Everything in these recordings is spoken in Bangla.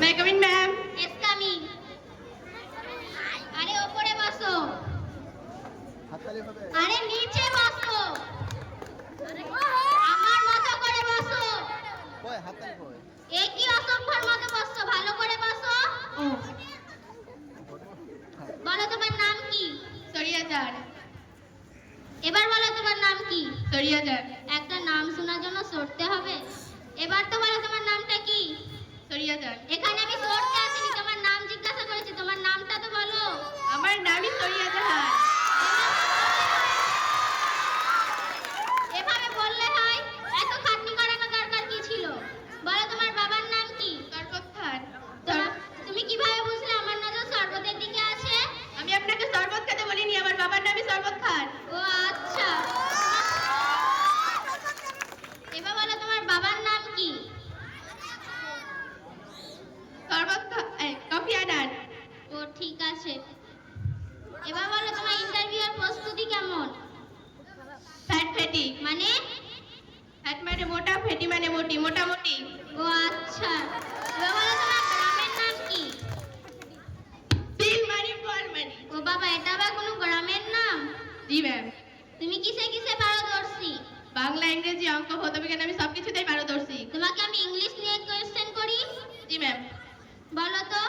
May come in ma'am yes coming আরে ওপরে বসো। আরে নিচে বসো। আমার মতো করে বসো। এ কি অসভ্যর মতো বসছো? ভালো করে বসো। বলো তোমার নাম কি? সরিয়াদার। এবার বলো তোমার নাম কি? সরিয়াদার। একটা নাম শোনার জন্য সরতে হবে আছে এবার বলো তোমার ইন্টারভিউয়ের প্রস্তুতি কেমন? ফ্যাট ফেটি মানে? ফ্যাট মানে মোটা ফেটি মানে মোটি মোটামুটি। ও আচ্ছা। এবার বলো তোমার গ্রামের নাম কি? তিল মারি ফল মারি ও বাবা এটা আবার কোনো গ্রামের নাম? জি ম্যাম তুমি কিসে কিসে পারদর্শী? বাংলা ইংরেজি অঙ্ক ভৌত বিজ্ঞান আমি সব কিছুতেই পারদর্শী। তোমাকে আমি ইংলিশ নিয়ে কোয়েশ্চেন করি? জি ম্যাম বলো তো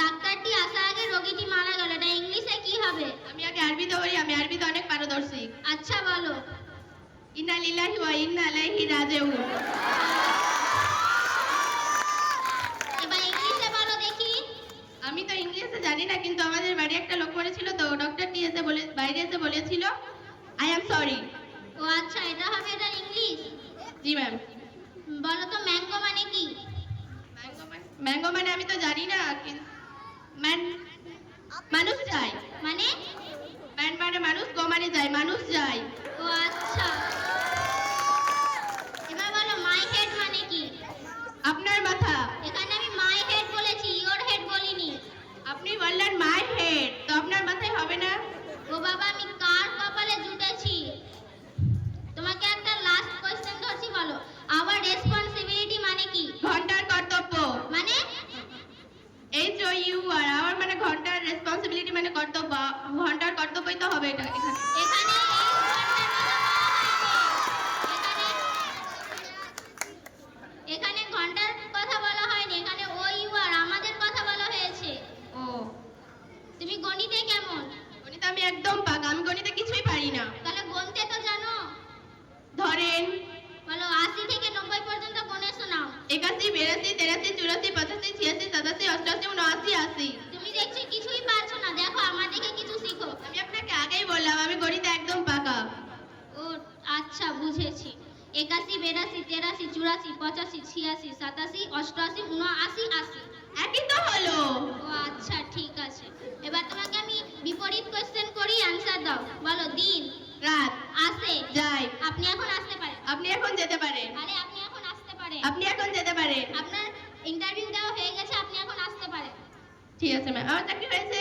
ডাক্তারটি হবে। আমি আগে আরবিতে বলি আমি আরবিতে অনেক পারদর্শী। আচ্ছা বলো। ইন্না লিল্লাহি ওয়া ইন্না ইলাইহি রাজিউন। এবার ইংলিশে বলো দেখি। আমি তো ইংলিশে জানি না কিন্তু আমাদের বাড়ি একটা লোক মরেছিল তো ডক্টরটি এসে বলে বাইরে এসে বলেছিল আই অ্যাম সরি ও আচ্ছা এটা হবে এটা ইংলিশ? জি ম্যাম বলো তো ম্যাঙ্গো মানে কি? ম্যাঙ্গো মানে আমি তো জানি না কিন্তু মানুষ চায়। মানে ম্যান মানে মানুষ গো মানে যায় মানুষ যায় ও আচ্ছা এবার বলো মাই হেড মানে কি আপনার মাথা এখানে আমি মাই হেড বলেছি ইওর হেড বলিনি আপনি বললেন মাই হেড তো আপনার মাথায় হবে না ও বাবা আমি কার কপালে জুটেছি তোমাকে একটা লাস্ট কোশ্চেন ধরছি বলো আওয়ার রেসপন্সিবিলিটি মানে কি ঘণ্টার কর্তব্য মানে এইচ ও ইউ আর আমার মানে ঘণ্টার রেসপন্সিবিলিটি মানে কর্তব্য ঘণ্টার কর্তব্যই তো হবে এটা এখানে এখানে এই ঘণ্টার কথা বলা হয়নি। এখানে এখানে ঘণ্টার কথা বলা হয়নি এখানে ও ইউ আর আমাদের কথা বলা হয়েছে ও তুমি গণিতে কেমন? গণিত আমি একদম পাকা আমি গণিতে কিছুই পারি না। তাহলে গুনতে তো জানো। ধরেন বলো আশি থেকে নব্বই পর্যন্ত গুনে শোনাও একাশি বিরাশি তেরাশি চুরাশি পঁচাশি ছিয়াশি সাতাশি অষ্টাশি উনআশি আশি। তুমি দেখছি কিছুই পারছ না দেখো আমার দেখে কিছু শিখো। আমি আপনাকে আগেই বললাম আমি গণিতে একদম পাকা। ও আচ্ছা বুঝেছি। একাশি বিরাশি তেরাশি চুরাশি পঁচাশি ছিয়াশি সাতাশি অষ্টআশি উনআশি আশি। একই তো হলো ও আচ্ছা ঠিক আছে এবার তোমাকে আমি বিপরীত কোশ্চেন করি অ্যান্সার দাও বলো দিন রাত আসে যাই আপনি এখন আসতে পারেন আপনি এখন যেতে পারেন। আরে আপনি এখন আসতে পারেন। আপনি এখন যেতে পারেন। আপনার ইন্টারভিউ দেওয়া হয়ে গেছে আপনি এখন আসতে পারেন। ঠিক আছে ম্যাম আমার চাকরি হয়েছে।